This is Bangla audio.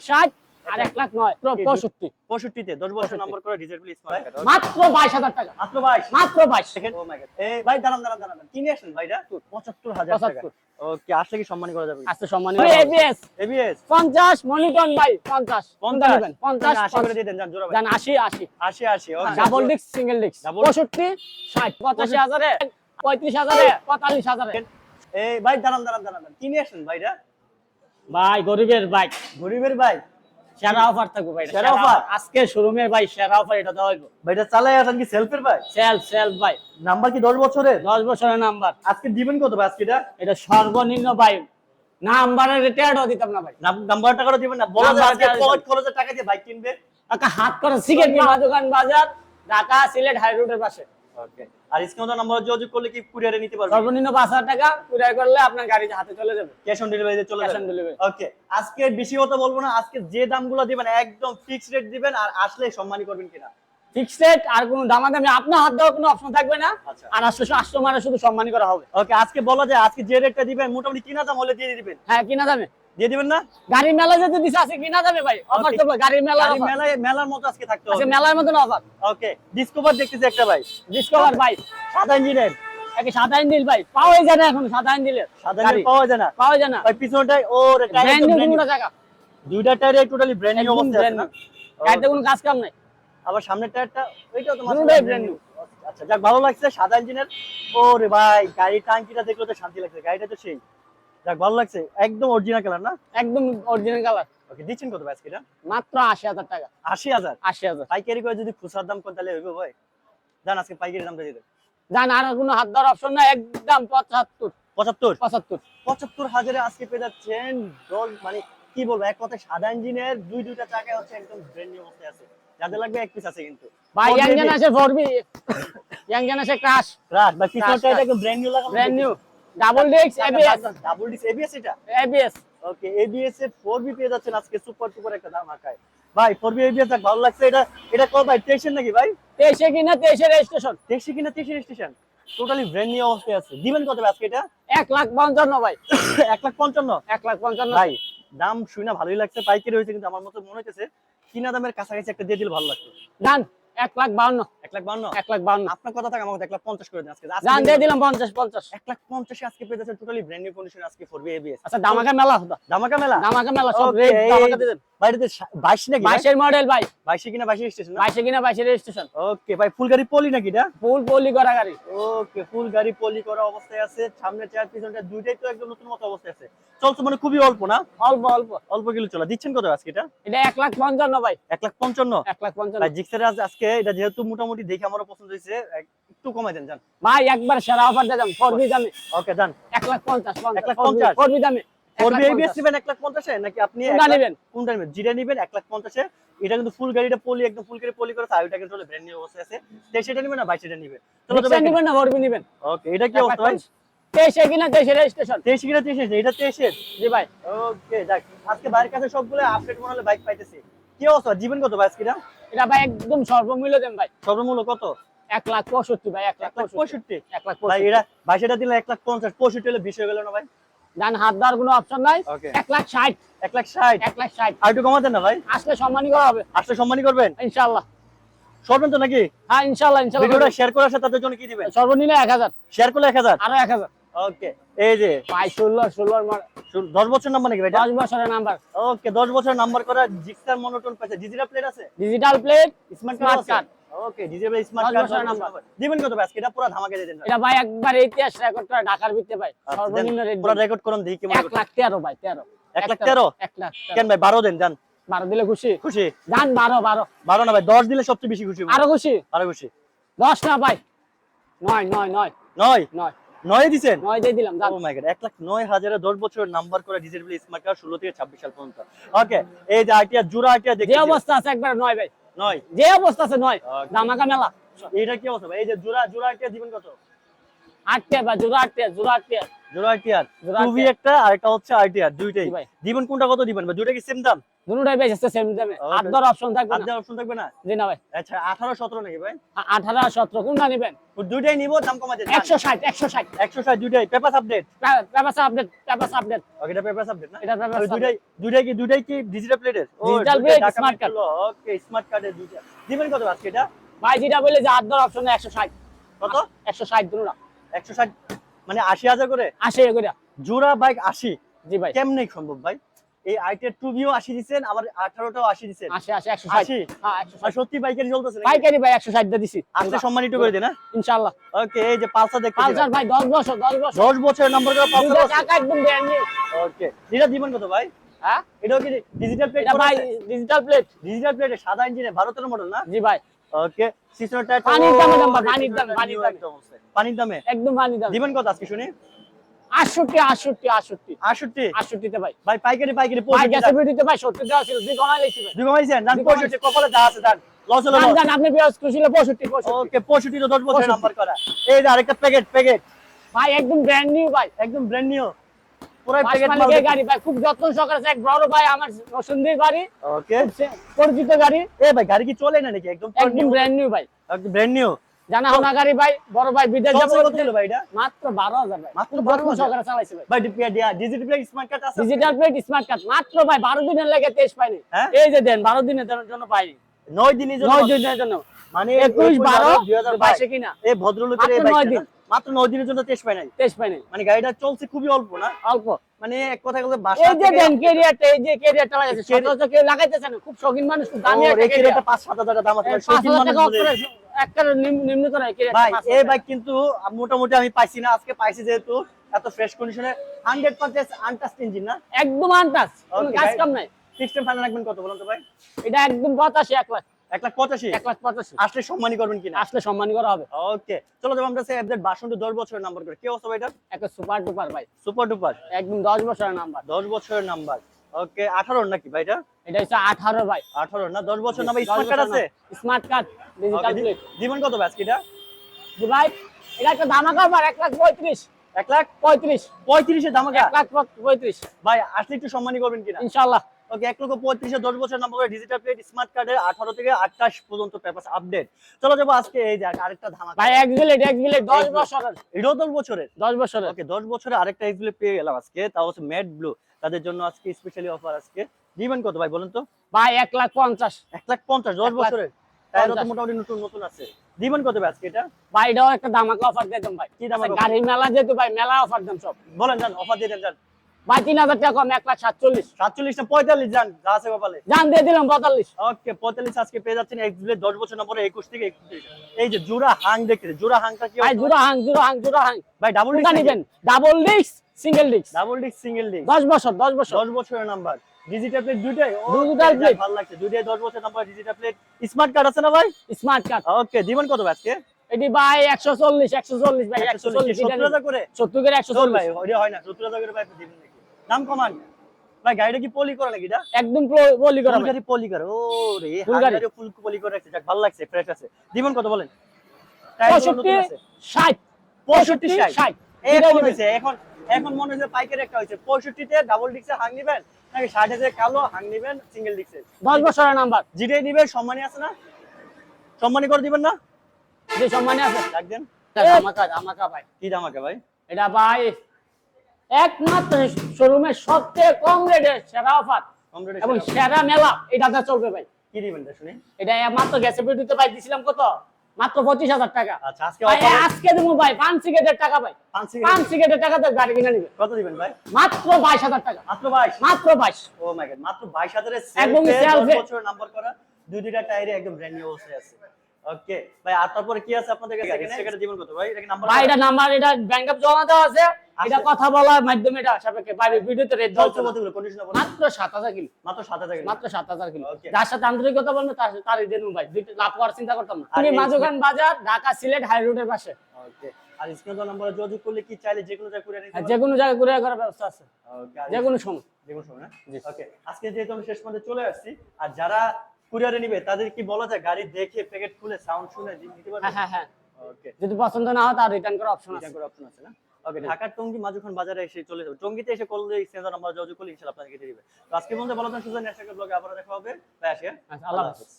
ষাট আর এক লাখ নয় পঁয়ষট্টি। পঁয়ষট্টিতে দশ বছর 65 নাম্বার করা স্মার্ট মাত্র বাইশ হাজার টাকা। মাত্র বাইশ? মাত্র বাইশ। ও মাই গড এই ভাই দাঁড়ান দাঁড়ান দাঁড়ান কিনে আসেন ভাইটা পঁচাত্তর। হাজার টাকা। ওকে আসলে কি সম্মান করা যাবে? আসতে সম্মানিত এবিএস। এবিএস? পঞ্চাশ মনিটন ভাই পঞ্চাশ। পঞ্চাশ? পঞ্চাশ আশি করে দিয়ে দেন যান ভাই। জান আশি আশি। আশি আশি okay. Double disc single Double- পঁয়ষট্টি ষাট পঁচাশি হাজারে পঁয়ত্রিশ হাজারে পঁয়তাল্লিশ হাজারে। এই ভাই দাঁড়ান দাঁড়ান দাঁড়ান। দাঁড়ান। কিনে আসেন ভাইটা ভাই গরিবের বাইক গরিবের ভাই? সেরা অফার থাকবে ভাই সেরা অফার আজকে শোরুমের ভাই সেরা অফার এটা দেওয়া হইব। ভাইটা চালাই আসেন কি সেলফের ভাই? সেল সেল ভাই। নাম্বার কি দশ বছরের? দশ বছরের নাম্বার। আজকে দিবেন কত ভাই আজকে এটা? এটা সর্বনিম্ন ভাই নাম্বারের রিটায়ার্ডও দিতাম না ভাই। নাম- নাম্বারটা করে দিবেন না বলা আজকে পকেট খরচের টাকা দিয়ে বাইক কিনবে? একটা হাত করে সিগারেট কিনা দোকান বাজার ঢাকা সিলেট হাই রোডের পাশে। ওকে আর স্ক্রিনে নাম্বার যোগাযোগ করলে কি কুরিয়ারে নিতে পারবে? সর্বনিম্ন পাঁচ হাজার টাকা কুরিয়ার করলে আপনার গাড়িতে হাতে চলে যাবে। ক্যাশ অন ডেলিভারিতে চলে যাবে। ওকে আজকে বেশি কথা বলব না আজকে যে দামগুলো দিবেন একদম ফিক্স রেট দিবেন আর আসলে সম্মানী করবেন কিনা। ফিক্স রেট আর কোনো দামাদামি আপনার হাত দেওয়ার কোনো অপশন থাকবে না। আচ্ছা। আর আসলে কাস্টমারের শুধু সম্মানী করা হবে। ওকে আজকে বলা যায় আজকে যে রেটটা দিবেন মোটামুটি কিনা দাম হলে দিয়ে দিবেন। হ্যাঁ কিনা যাবে দিয়ে দিবেন না? গাড়ি মেলা যেতে দিছে আছে কিনা যাবে ভাই? অফার তো গাড়ি মেলা গাড়ি মেলার মতো আজকে থাকতে আছে হবে। মেলার মতন অফার ওকে ডিসকভার দেখতেছি একটা ভাই। ডিসকভার ভাই। সাদা ইঞ্জিনের। একে সাদা ইঞ্জিল ভাই। পাওয়াই যায় না এখন সাদা ইঞ্জিলের সাদা ইঞ্জিন পাওয়া যায় না। পাওয়া যায় না। ভাই পিছনটায় ও ব্র্যান্ড নিউ কোনটা জায়গা। দুইটা টায়ারে টোটালি ব্র্যান্ড নিউ আছে গাড়িতে কোনো কাজ কাম নাই। আবার সামনের টায়ারটা ওইটাও তো মাত্র। আচ্ছা যাক ভালো লাগছে সাদা ইঞ্জিনের। ওরে ভাই গাড়ির টাঙ্কিটা দেখলে তো শান্তি লাগছে গাড়িটা তো সেই। যাক ভালো লাগছে। একদম অরিজিনাল কালার না? একদম অরিজিনাল কালার ওকে দিচ্ছেন কত ভাই এটা? মাত্র আশি হাজার টাকা। আশি হাজার? আশি হাজার। পাইকারি করে যদি খুচরার দাম কোন তাহলে হইবে ভাই? জান আজকে পাইকারি দামটা দিয়ে দেন। জান আর কোনো হাত দেওয়ার অপশন নাই একদম পঁচাত্তর। পঁচাত্তর? পঁচাত্তর। পঁচাত্তর হাজারে আজকে পেয়ে যাচ্ছেন দশ মানে কি বলব এক কথায় সাদা ইঞ্জিনের দুই দুইটা চাকায় হচ্ছে একদম ব্র্যান্ড নিউ অবস্থায় আছে। যাদের লাগবে এক পিস আছে কিন্তু। ভাই ইয়াং baby। জেন আছে ফোরবি ইয়াং জেন আছে ক্রাশ রাত বা Crash, টায়ারটা একদম ব্র্যান্ড নিউ লাগানো brand new double disc ABS double disc ABS এটা? এবিএস ওকে এবিএস এর 4B পেয়ে যাচ্ছেন আজকে সুপার সুপার একটা দাম আকায় ভাই 4B এবিএস দেখ ভালো লাগছে। এটা এটা কত ভাই নাকি ভাই? তেইশে কিনা তেইশে রেজিস্ট্রেশন দেখছি কিনা 23 স্টেশন টোটালি ব্র্যান্ড নিউ অবস্থায় আছে। দিবেন কত আজকে এটা? এক লাখ পঞ্চান্ন ভাই। 1 লাখ 55 এক লাখ পঞ্চান্ন। ভাই দাম শুনে ভালোই লাগছে। পাইকারি হয়েছে কিন্তু আমার মতো মনে হচ্ছে কিনা দামের কাছাকাছি একটা দিয়ে দিলে ভালো লাগছে জান এক লাখ বাউন্ন। এক লাখ বান্ন এক লাখ বাউন্ন। আপনার কথা থাকে আমাকে এক লাখ পঞ্চাশ করে দিন আজকে। জান দিয়ে দিলাম পঞ্চাশ পঞ্চাশ। এক লাখ পঞ্চাশে আজকে পেয়ে যাচ্ছে টোটালি ব্র্যান্ড নিউ কন্ডিশন আজকে ফোরবি এবিএস আচ্ছা দামাকা মেলা হতো। দামাকা মেলা? দামাকা মেলা সব রেট দামাকা দিয়ে দেন। বাইরেতে বাইশ নাকি বাইশের মডেল ভাই। বাইশে কিনা বাইশে স্টেশন বাইশে কিনা বাইশের রেজিস্ট্রেশন ওকে ভাই ফুল গাড়ি পলি নাকি এটা? ফুল পলি করা গাড়ি। ওকে ফুল গাড়ি পলি করা অবস্থায় আছে। সামনে চার পিছনটা দুইটাই তো একদম নতুন মতো অবস্থায় আছে। চলছে মানে খুবই অল্প না? অল্প অল্প। অল্প কিলো চলা। দিচ্ছেন কত আজকে এটা? এটা এক লাখ পঞ্চান্ন ভাই। এক লাখ পঞ্চান্ন? এক লাখ পঞ্চান্ন। ভাই জিক্সার আজকে এটা যেহেতু মোটামুটি দেখে আমারও পছন্দ হয়েছে একটু কমাই দেন যান। ভাই একবার সেরা অফার দিলাম ফোরবি দামে। ওকে যান এক লাখ পঞ্চাশ এক লাখ পঞ্চাশ? ফোরবি দামে। এক ফোরবি এবিএস নেবেন এক লাখ পঞ্চাশে? নাকি আপনি কোনটা নেবেন? কোনটা নেবেন? জিরা নেবেন এক লাখ পঞ্চাশে। এটা কিন্তু ফুল গাড়িটা পলি একদম ফুল করে পলি করে আর ওইটা কিন্তু ব্র্যান্ড নিউ অবস্থায় আছে। তেইশ এটা নেবেন না? বাইশ এটা নেবেন। চলো তো রিক্সা না? ফোরবি নিবেন। ওকে এটা কি অবস্থা ভাই? পঞ্চাশ। তেইশে কিনা? তেইশে রেজিস্ট্রেশন তেইশ কিনা তেইশ? এটা তেইশের জি ভাই। ওকে যাক। আজকে বাইরের কাছে সবগুলো আপডেট মনে হলে বাইক পাইতেছি। কি অবস্থা? জীবন কত ভাই আজকে এটা? ভাই একদম সর্বমূল্য দেন ভাই। সর্বমূল্য কত? এক লাখ পঁয়ষট্টি ভাই এক লাখ পঁয়ষট্টি। এক লাখ ভাই এটা ভাই সেটা দিলে এক লাখ পঞ্চাশ। পঁয়ষট্টি হলে বিশ হয়ে গেল না ভাই? ডান হাত দেওয়ার কোনো অপশন নাই. এক লাখ ষাট। এক লাখ ষাট? এক লাখ ষাট। আর একটু কমাতেন না ভাই? আসলে সম্মানই করা হবে। আসলে সম্মানই করবেন? ইনশাল্লাহ নাকি? হ্যাঁ ইনশাল্লাহ ভিডিওটা শেয়ার করে আসে তাদের জন্য কি দিবেন? সর্বনিম্ন এক হাজার। শেয়ার করলে এক হাজার? আরও এক হাজার। ওকে এই যে ভাই ষোলো ষোলোর দশ বছর নাম্বার নাকি ভাই দশ বছরের নাম্বার ওকে দশ বছর নাম্বার করা জিক্সার মনোটন পাইছে ডিজিটাল প্লেট আছে? Digital plate smart card. Okay digital smart card বছরের number। দিবেন। কত আজকে এটা পুরো ধামাকে দিয়ে দেন। এটা ভাই একবার ইতিহাস রেকর্ড করে ঢাকার ভিত্তে ভাই। আচ্ছা, সর্বনিম্ন রেট পুরো রেকর্ড করুন দেখি কেমন এক লাখ তেরো ভাই তেরো। এক লাখ তেরো? এক লাখ কেন ভাই? বারো দেন যান। বারো দিলে খুশি? খুশি? যান বারো বারো। বারো না ভাই দশ দিলে সবচেয়ে বেশি খুশি আরও খুশি? আরও খুশি। দশ না ভাই। নয় নয় নয়। নয়? নয়। নয় দিছেন? নয় দিয়ে দিলাম ও মাই গড এক লাখ নয় হাজারে দশ বছর নাম্বার করে ডিজিটাল স্মার্ট কার্ড ষোলো থেকে ছাব্বিশ সাল পর্যন্ত। ওকে এই যে আইটিয়া জুরা আইটিয়া যে দেখি অবস্থা আছে একবার নয় ভাই। নয়। যে অবস্থা আছে নয়. দামাকা মেলা। এটা কি অবস্থা ভাই? এই যে জোড়া জোড়া কে দিবেন কত? আটটে বা জোড়া আটটে জোড়া আটটে জোড়া জোড়া টুবি একটা আর একটা হচ্ছে দুইটাই। ভাই। দিবেন কোনটা কত দিবেন ভাই? দুইটা কি সেম দাম? দুটোটাই বেশ আছে সেম দামে। আট দর অপশন থাকবে আর না। দেওয়ার অপশন থাকবে না? জি না ভাই। আচ্ছা 18 17 নাকি ভাই? আ- আঠারো আর সতেরো কোনটা নেবেন দুইটাই নিব দাম কমাতে একশো ষাট একশো 160 দুইটাই। Paper update papers update papers update okay এটা পেপার আপডেট না? এটা দুইটাই দুইটাই কি দুইটাই কি ডিজিটাল প্লেটের plate, smart card। Okay smart কার্ডের দুইটা। দিবেন কত আজকে এটা? ভাই যেটা বলে যে আট দর অপশন একশো ষাট। কত? একশো ষাট দুটা। 160 মানে 80000 করে? আসে এগুলা জোড়া বাইক 80 জি ভাই। কেমনে সম্ভব ভাই? এই আইটের টুবিও 80 দিবেন আবার 18টাও 80 দিবেন আসে আসে একশো 80 হ্যাঁ সত্যি বাইকের চলতেছে? ভাই একশো ষাট দিছি। আজকে সম্মানিত করে দেন ইনশাল্লাহ ওকে এই যে পালসার দেখতে পালসার ভাই দশ বছর দশ বছর। 10 বছরের নাম্বার করা পালসার টাকা একদম ব্র্যান্ড নিউ ওকে এটা দিবেন কত ভাই? হ্যাঁ? এটাও কি ডিজিটাল প্লেট ভাই ডিজিটাল প্লেট ডিজিটাল প্লেটে সাদা ইঞ্জিনে ভারতের মডেল না? জি ভাই। ওকে টায়ার পানির দামে পানির দামে, পানির দামে। পানির দামে। একদম পানি দাম। দিবেন কত আজকে শুনি? আটষট্টি আটষট্টি আটষট্টি। 68 আটষট্টিতে ভাই। ভাই পাইকারি পাইকারি 65 গ্যাসের বিডিতে ভাই সত্তর দেওয়া ছিল। দুই কমাই লেছি ভাই। দুই কমাইছেন জান দুই কমাইছি। 65 কপালে যা আছে জান লস হলো জান আপনি বিয়াস খুশিলে পঁয়ষট্টি পঁয়ষট্টি। ওকে 65 তো 10 বছরের 65 নাম্বার করা। এই যে আরেকটা প্যাকেট প্যাকেট ভাই একদম ব্র্যান্ড নিউ ভাই। একদম ব্র্যান্ড নিউ পুরো প্যাকেট মাল গাড়ি ভাই খুব যত্ন সহকারে এক বড় ভাই আমার সুন্দর বাড়ি ওকে। পরিচিত গাড়ি। এ ভাই গাড়ি কি চলে না নাকি? একদম একদম ব্র্যান্ড নিউ ভাই। একদম ব্র্যান্ড নিউ জানা হোনা গাড়ি ভাই বড় ভাই বিদেশ যাব। কত ছিল ভাই এটা? মাত্র ভাই। মাত্র 12,000 সহকারে চালাইছে ভাই। ভাই ডিজিটাল প্লেট স্মার্ট কার্ড আছে ডিজিটাল প্লেট স্মার্ট কার্ড মাত্র ভাই বারো দিনের লাগে তেইশ পাইনি। হ্যাঁ? এই যে দেন বারো দিনের জন্য পাইনি। 9 দিনের জন্য? নয় দিনের জন্য। মানে বারো 2022 বাইশে কিনা। এই ভদ্রলোকের এই মাত্র বাইকটা নয় দিন। না, মাত্র 9 দিনের জন্য টেস্ট পাই নাই। তেইশ পাইনি মানে গাড়িটা চলছে খুবই অল্প না? অল্প। মানে এক কথা বলতে বাসা এই যে দেন কেরিয়ারটা এই যে কেরিয়ারটা লাগাইছে সচরাচর কেউ লাগাইতেছে না খুব শৌখিন মানুষ খুব দামি একটা এই কেরিয়ার কেরিয়ারটা 5-7 হাজার টাকা দাম আছে শৌখিন মানুষ। একটা নিম্ন- এই ভাই এই বাইক কিন্তু মোটামুটি আমি পাইছি না আজকে পাইছি যেহেতু এত ফ্রেশ কন্ডিশনে 100% আনটাস্ট ইঞ্জিন না? একদম আনটাচ কোনো কাজ কাম নাই। সিস্টেম ফাইনাল রাখবেন কত বলুন তো ভাই? এটা একদম পঁচাশি এক লাখ। 1 লাখ 85 এক লাখ পঁচাশি। আসলে সম্মানী করবেন কিনা? আসলে সম্মান করা হবে। ওকে চলো যাব আমরা এফজেড 62 10 বছরের নাম্বার করে। কি অবস্থা এটা? একটা সুপার ডুপার ভাই। Super duper. একদম দশ বছরের নাম্বার 10 বছরের নাম্বার ওকে 18 নাকি ভাই এটা? এটা হচ্ছে আঠারো ভাই। 18 না 10 বছর স্মার্ট কার্ড আছে? স্মার্ট কার্ড ডিজিটাল প্লেট দিবেন কত ব্যাস এটা? ভাই এটা একটা ধামাকা বার এক লাখ পঁয়ত্রিশ। 1 লাখ পঁয়ত্রিশ। 35 এর দামাকা এক লাখ পঁয়ত্রিশ। ভাই আসলে একটু সম্মানী করবেন কিনা? ইনশাল্লাহ ওকে এক লক্ষ পঁয়ত্রিশে দশ বছর নাম্বার ডিজিটাল প্লেট স্মার্ট কার্ডের আঠারো থেকে আঠাশ পর্যন্ত পেপার আপডেট চলো যাব আজকে এই যে আরেকটা ধামাকা। ভাই এক বিলেট এক বিলেট দশ বছরের এটাও দশ বছরের? দশ বছরের। ওকে দশ বছরে আরেকটা এক্সগুলো পেয়ে গেলাম আজকে। তা হচ্ছে ম্যাট ব্লু তাদের জন্য আজকে স্পেশালি অফার আজকে। দিবেন কত ভাই বলেন তো? ভাই এক লাখ পঞ্চাশ। এক লাখ পঞ্চাশ দশ বছরের? মোটামুটি নতুন নতুন আছে। দিবেন কত আজকে এটা? ভাই এটাও একটা ধামাকা অফার দিতাম ভাই। কি আচ্ছা, গাড়ির মেলা যেহেতু ভাই মেলা অফার দাম সব। বলেন যান অফার দিয়ে দেন। ভাই তিন হাজার টাকা কম এক লাখ সাতচল্লিশ। সাতচল্লিশ না পঁয়তাল্লিশ যান যা আছে কপালে জান দিয়ে দিলাম পঁয়তাল্লিশ। ওকে পঁয়তাল্লিশ আজকে পেয়ে যাচ্ছেন দশ বছর নম্বরে একুশ থেকে এই যে জোড়া হাং দেখতে জোড়া হাংটা কি ভাই জুড়া হাং জুড়া হাং জুড়া হাং। ভাই ডাবল নিবেন? Double disc single disc double disc single disc দশ বছর দশ বছর। দশ বছরের নাম্বার ডিজিটাল প্লেট দুইটাই? ভালো লাগছে। দুইটাই দশ বছর number digital plate smart card আছে না ভাই? স্মার্ট কার্ড ওকে দিবেন কত ভাই আজকে? এটি ভাই একশো চল্লিশ একশো চল্লিশ ভাই একশো চল্লিশ সত্তর হাজার করে? সত্তর করে একশো চল ভাই হয় না সত্তর হাজার করে ভাই দিবেন। দাম কমান। ভাই গাড়িটা কি পলি করা নাকি এটা? একদম বলি করা গাড়ি পলি করে। ও রে গাড়ি। ফুল পলি করে রাখছে যাক ভালো লাগছে ফ্রেশ আছে। দিবেন কত বলেন? টায়ারগুলো পঁয়ষট্টি নতুন আছে। ষাট। পঁয়ষট্টি ষাট। ষাট। এখন হয়েছে এখন এখন মনে হচ্ছে পাইকার একটা হয়েছে। পঁয়ষট্টিতে ডাবল ডিক্সে হাং নিবেন নাকি ষাট হাজার কালো হাং নিবেন সিঙ্গেল ডিক্সে দশ বছরের নাম্বার যেটাই নিবেন সম্মানী আছে না? সম্মানী করে দিবেন না? যে সম্মানে আছে। রাখবেন। ধামাকা ধামাকা ভাই। কি আছে ভাই? এটা ভাই একমাত্র শোরুমের সবচেয়ে কম রেটে সেরা অফার। এবং সেরা। মেলা এটাতে চলবে ভাই। কি দিবেন শুনি? এটা মাত্র গ্যাসে দিতে ভাই দিছিলাম কত? মাত্র পঁচিশ হাজার টাকা। আচ্ছা আজকে আজকে দেবো ভাই পাঁচ সিগারেটের টাকা ভাই। সিগারেট সিগারেটের টাকা গাড়ি কিনে নিবে। কত দিবেন ভাই? মাত্র বাইশ হাজার টাকা। মাত্র বাইশ? মাত্র বাইশ। ও মাই গড মাত্র বাইশ হাজারের একদম সেলফে self দশ এ। বছরের নাম্বার করা দুই দুইটা টায়ারে একদম ব্র্যান্ড নিউ অবস্থায় আছে। ওকে। ভাই আর তারপরে কি আছে আপনাদের কাছে? কত ভাই এটা নাম্বার ভাই এটা নাম্বার এটা ব্যাংক অফ জমা দেওয়া আছে। এটা কথা বলার মাধ্যমে এটা সাপেক্ষে। ভাই ভিডিওতে রেট হচ্ছে কন্ডিশন মাত্র সাত হাজার কিলো। মাত্র সাত হাজার মাত্র সাত হাজার কিলো। যার সাথে আন্তরিকতা বলব তার তারই দেন ভাই। দুইটা লাভ করার চিন্তা করতাম না। আর আমি মাঝখান বাজার ঢাকা সিলেট হাই রোডের পাশে। ওকে। আর স্ক্রিন নাম্বারে যোগাযোগ করলে কি চাইলে যে কোনো জায়গায় করে নিতে যে কোনো জায়গায় ঘুরে করার ব্যবস্থা আছে। যে কোনো সময়। যে কোনো সময় না ওকে। আজকে যেহেতু আমি শেষ পর্যন্ত চলে আসছি আর যারা কুরিয়ারে নিবে তাদের কি বলা যায়? গাড়ি দেখে প্যাকেট খুলে সাউন্ড শুনে নিতে পারবে? হ্যাঁ হ্যাঁ হ্যাঁ। ওকে যদি পছন্দ না হয় তার রিটার্ন করার অপশন আছে। রিটার্ন করার অপশন আছে না? ওকে ঢাকার টঙ্গি মাঝখান বাজারে এসে চলে যাবে। টঙ্গিতে এসে করলে সেন্টার নাম্বার যোগাযোগ করলে ইনশাআল্লাহ আপনাকে দিয়ে দিবে। তো আজকে বলতে বলো সুজন ব্লগে আবার দেখা হবে। বাই হ্যাঁ? আচ্ছা, আল্লাহ হাফেজ।